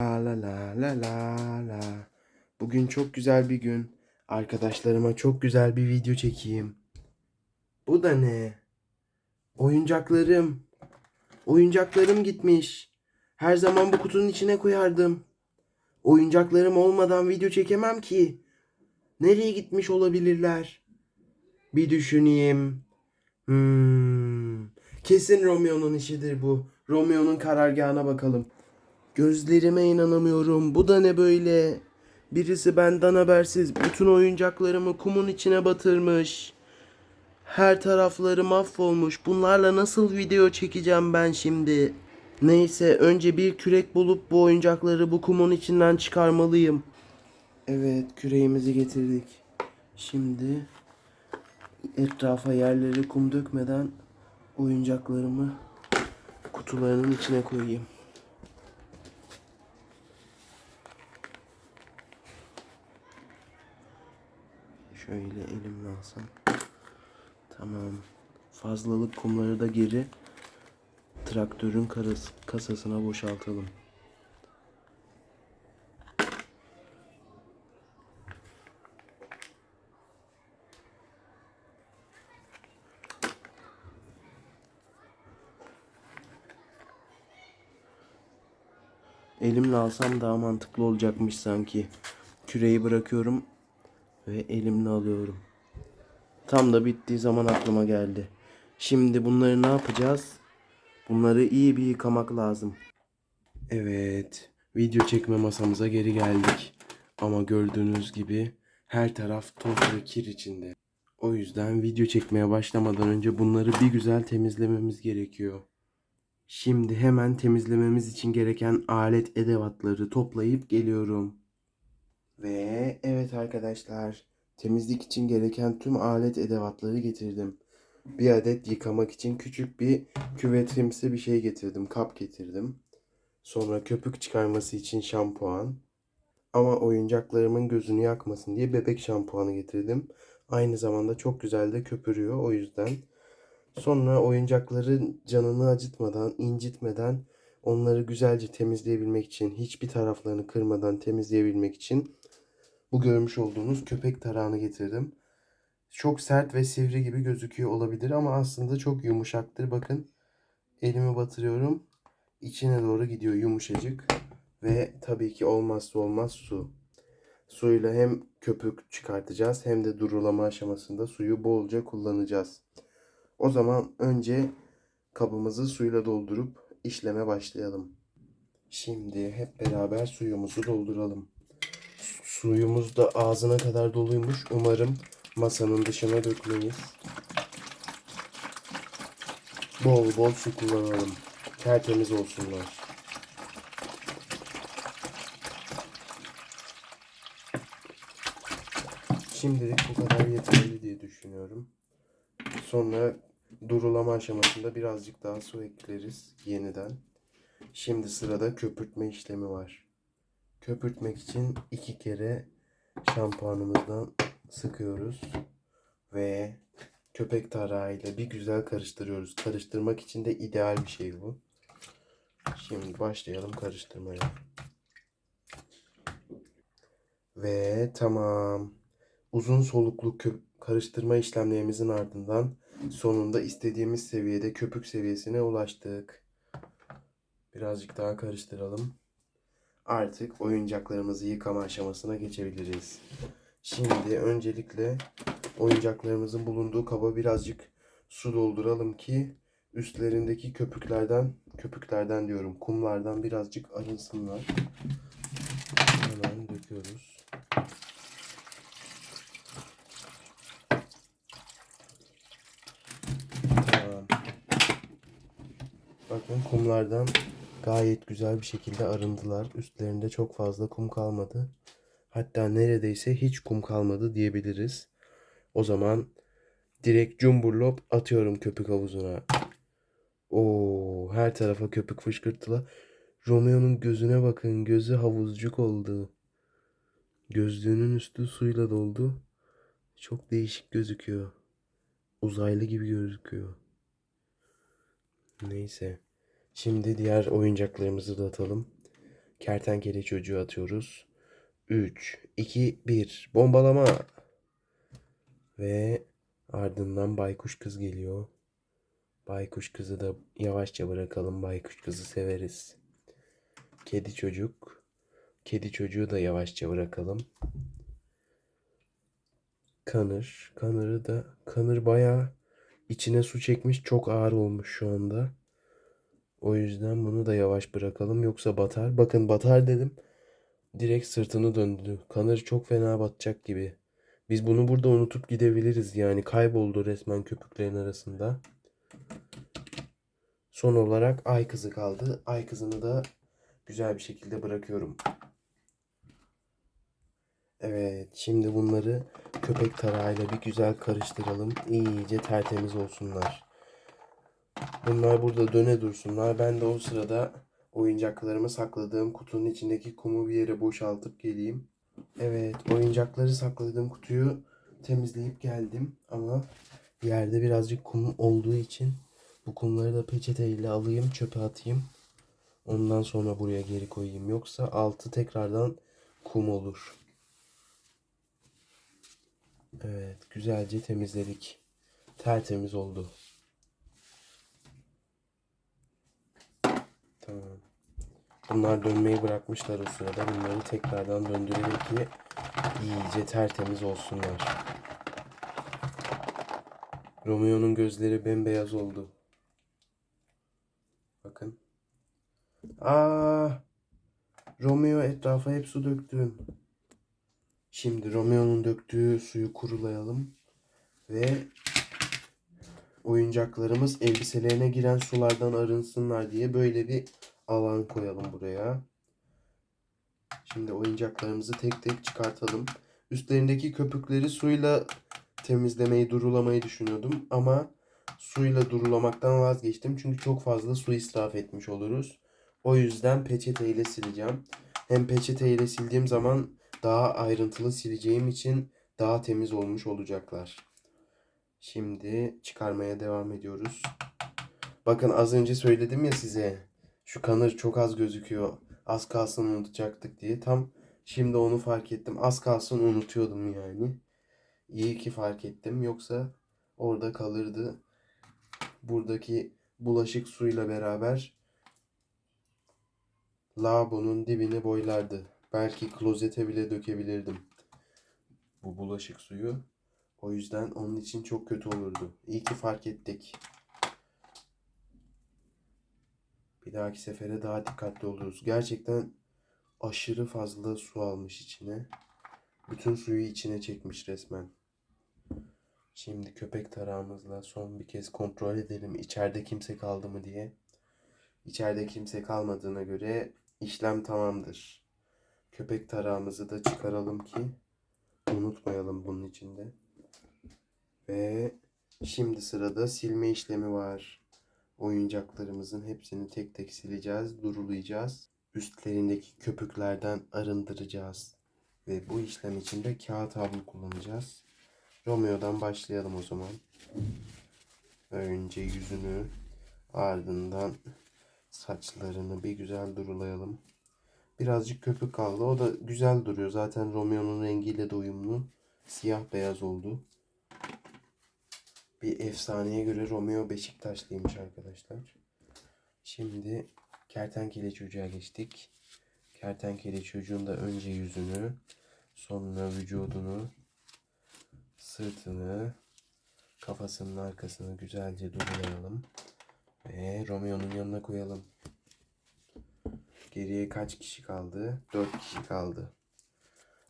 La la la la la la. Bugün çok güzel bir gün. Arkadaşlarıma çok güzel bir video çekeyim. Bu da ne? Oyuncaklarım. Oyuncaklarım gitmiş. Her zaman bu kutunun içine koyardım. Oyuncaklarım olmadan video çekemem ki. Nereye gitmiş olabilirler? Bir düşüneyim. Hmm. Kesin Romeo'nun işidir bu. Romeo'nun karargahına bakalım. Gözlerime inanamıyorum. Bu da ne böyle? Birisi benden habersiz bütün oyuncaklarımı kumun içine batırmış. Her tarafları mahvolmuş. Bunlarla nasıl video çekeceğim ben şimdi? Neyse önce bir kürek bulup bu oyuncakları bu kumun içinden çıkarmalıyım. Evet küreğimizi getirdik. Şimdi etrafa yerleri kum dökmeden oyuncaklarımı kutularının içine koyayım. Şöyle elimle alsam. Tamam. Fazlalık kumları da geri traktörün karası, kasasına boşaltalım. Elimle alsam daha mantıklı olacakmış sanki. Küreyi bırakıyorum ve elimle alıyorum. Tam da bittiği zaman aklıma geldi. Şimdi bunları ne yapacağız? Bunları iyi bir yıkamak lazım. Evet, video çekme masamıza geri geldik. Ama gördüğünüz gibi her taraf toz ve kir içinde. O yüzden video çekmeye başlamadan önce bunları bir güzel temizlememiz gerekiyor. Şimdi hemen temizlememiz için gereken alet edevatları toplayıp geliyorum. Ve evet arkadaşlar, temizlik için gereken tüm alet edevatları getirdim. Bir adet yıkamak için küçük bir küvetimsi bir şey getirdim, kap getirdim. Sonra köpük çıkarması için şampuan. Ama oyuncaklarımın gözünü yakmasın diye bebek şampuanı getirdim. Aynı zamanda çok güzel de köpürüyor o yüzden. Sonra oyuncakların canını acıtmadan, incitmeden onları güzelce temizleyebilmek için, hiçbir taraflarını kırmadan temizleyebilmek için bu görmüş olduğunuz köpek tarağını getirdim. Çok sert ve sivri gibi gözüküyor olabilir ama aslında çok yumuşaktır. Bakın elimi batırıyorum. içine doğru gidiyor yumuşacık. Ve tabii ki olmazsa olmaz su. Suyla hem köpük çıkartacağız hem de durulama aşamasında suyu bolca kullanacağız. O zaman önce kabımızı suyla doldurup işleme başlayalım. Şimdi hep beraber suyumuzu dolduralım. Suyumuz da ağzına kadar doluymuş. Umarım masanın dışına dökmeyiz. Bol bol su kullanalım. Tertemiz olsunlar. Şimdilik bu kadar yeterli diye düşünüyorum. Sonra durulama aşamasında birazcık daha su ekleriz yeniden. Şimdi sırada köpürtme işlemi var. Köpürtmek için iki kere şampuanımızdan sıkıyoruz ve köpek tarağıyla bir güzel karıştırıyoruz. Karıştırmak için de ideal bir şey bu. Şimdi başlayalım karıştırmaya. Ve tamam. Uzun soluklu karıştırma işlemlerimizin ardından sonunda istediğimiz seviyede köpük seviyesine ulaştık. Birazcık daha karıştıralım. Artık oyuncaklarımızı yıkama aşamasına geçebiliriz. Şimdi öncelikle oyuncaklarımızın bulunduğu kaba birazcık su dolduralım ki üstlerindeki köpüklerden, köpüklerden diyorum, kumlardan birazcık arınsınlar. Hemen döküyoruz. Tamam. Bakın kumlardan gayet güzel bir şekilde arındılar. Üstlerinde çok fazla kum kalmadı. Hatta neredeyse hiç kum kalmadı diyebiliriz. O zaman direkt cumburlop atıyorum köpük havuzuna. Oo, her tarafa köpük fışkırtıla. Romeo'nun gözüne bakın. Gözü havuzcuk oldu. Gözlüğünün üstü suyla doldu. Çok değişik gözüküyor. Uzaylı gibi gözüküyor. Neyse. Şimdi diğer oyuncaklarımızı da atalım. Kertenkele çocuğu atıyoruz. 3, 2, 1. Bombalama. Ve ardından baykuş kız geliyor. Baykuş kızı da yavaşça bırakalım. Baykuş kızı severiz. Kedi çocuk. Kedi çocuğu da yavaşça bırakalım. Kanır. Kanırı da kanır bayağı içine su çekmiş. Çok ağır olmuş şu anda. O yüzden bunu da yavaş bırakalım. Yoksa batar. Bakın batar dedim. Direkt sırtını döndü. Kanır çok fena batacak gibi. Biz bunu burada unutup gidebiliriz yani. Kayboldu resmen köpüklerin arasında. Son olarak ay kızı kaldı. Ay kızını da güzel bir şekilde bırakıyorum. Evet, şimdi bunları köpek tarağıyla bir güzel karıştıralım. İyice tertemiz olsunlar. Bunlar burada döne dursunlar. Ben de o sırada oyuncaklarımı sakladığım kutunun içindeki kumu bir yere boşaltıp geleyim. Evet, oyuncakları sakladığım kutuyu temizleyip geldim ama yerde birazcık kum olduğu için bu kumları da peçeteyle alayım, çöpe atayım. Ondan sonra buraya geri koyayım. Yoksa altı tekrardan kum olur. Evet, güzelce temizledik. Tertemiz oldu. Tamam. Bunlar dönmeyi bırakmışlar o sırada. Bunları tekrardan döndürelim ki iyice tertemiz olsunlar. Romeo'nun gözleri bembeyaz oldu. Bakın. Aa! Romeo etrafa hep su döktüm. Şimdi Romeo'nun döktüğü suyu kurulayalım ve oyuncaklarımız elbiselerine giren sulardan arınsınlar diye böyle bir alan koyalım buraya. Şimdi oyuncaklarımızı tek tek çıkartalım. Üstlerindeki köpükleri suyla temizlemeyi, durulamayı düşünüyordum ama suyla durulamaktan vazgeçtim. Çünkü çok fazla su israf etmiş oluruz. O yüzden peçeteyle sileceğim. Hem peçeteyle sildiğim zaman daha ayrıntılı sileceğim için daha temiz olmuş olacaklar. Şimdi çıkarmaya devam ediyoruz. Bakın az önce söyledim ya size. Şu kanır çok az gözüküyor. Az kalsın unutacaktık diye. Tam şimdi onu fark ettim. Az kalsın unutuyordum yani. İyi ki fark ettim. Yoksa orada kalırdı. Buradaki bulaşık suyla beraber lavabonun dibini boylardı. Belki klozete bile dökebilirdim. Bu bulaşık suyu. O yüzden onun için çok kötü olurdu. İyi ki fark ettik. Bir dahaki sefere daha dikkatli oluruz. Gerçekten aşırı fazla su almış içine. Bütün suyu içine çekmiş resmen. Şimdi köpek tarağımızla son bir kez kontrol edelim içeride kimse kaldı mı diye. İçeride kimse kalmadığına göre işlem tamamdır. Köpek tarağımızı da çıkaralım ki unutmayalım bunun içinde. Ve şimdi sırada silme işlemi var. Oyuncaklarımızın hepsini tek tek sileceğiz, durulayacağız. Üstlerindeki köpüklerden arındıracağız. Ve bu işlem için de kağıt havlu kullanacağız. Romeo'dan başlayalım o zaman. Önce yüzünü, ardından saçlarını bir güzel durulayalım. Birazcık köpük kaldı. O da güzel duruyor. Zaten Romeo'nun rengiyle de uyumlu. Siyah beyaz oldu. Bir efsaneye göre Romeo Beşiktaşlıymış arkadaşlar. Şimdi kertenkele çocuğa geçtik. Kertenkele çocuğun da önce yüzünü, sonra vücudunu, sırtını, kafasının arkasını güzelce durulayalım. Ve Romeo'nun yanına koyalım. Geriye kaç kişi kaldı? 4 kişi kaldı.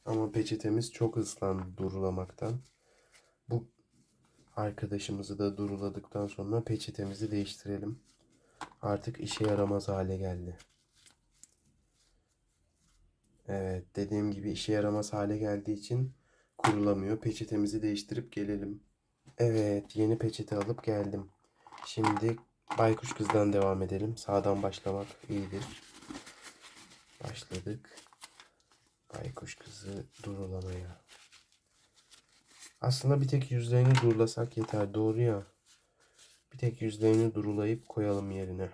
Ama peçetemiz çok ıslandı durulamaktan. Bu arkadaşımızı da duruladıktan sonra peçetemizi değiştirelim. Artık işe yaramaz hale geldi. Evet dediğim gibi işe yaramaz hale geldiği için kurulamıyor. Peçetemizi değiştirip gelelim. Evet yeni peçete alıp geldim. Şimdi baykuş kızdan devam edelim. Sağdan başlamak iyidir. Başladık. Baykuş kızı durulamaya. Aslında bir tek yüzlerini durulasak yeter. Doğru ya. Bir tek yüzlerini durulayıp koyalım yerine.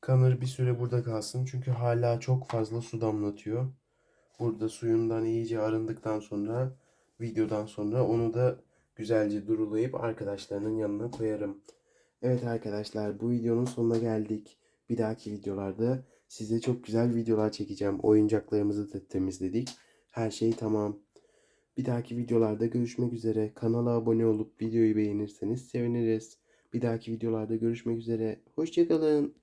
Kanır bir süre burada kalsın çünkü hala çok fazla su damlatıyor. Burada suyundan iyice arındıktan sonra videodan sonra onu da güzelce durulayıp arkadaşlarının yanına koyarım. Evet arkadaşlar bu videonun sonuna geldik. Bir dahaki videolarda size çok güzel videolar çekeceğim. Oyuncaklarımızı da temizledik. Her şey tamam. Bir dahaki videolarda görüşmek üzere. Kanala abone olup videoyu beğenirseniz seviniriz. Bir dahaki videolarda görüşmek üzere. Hoşçakalın.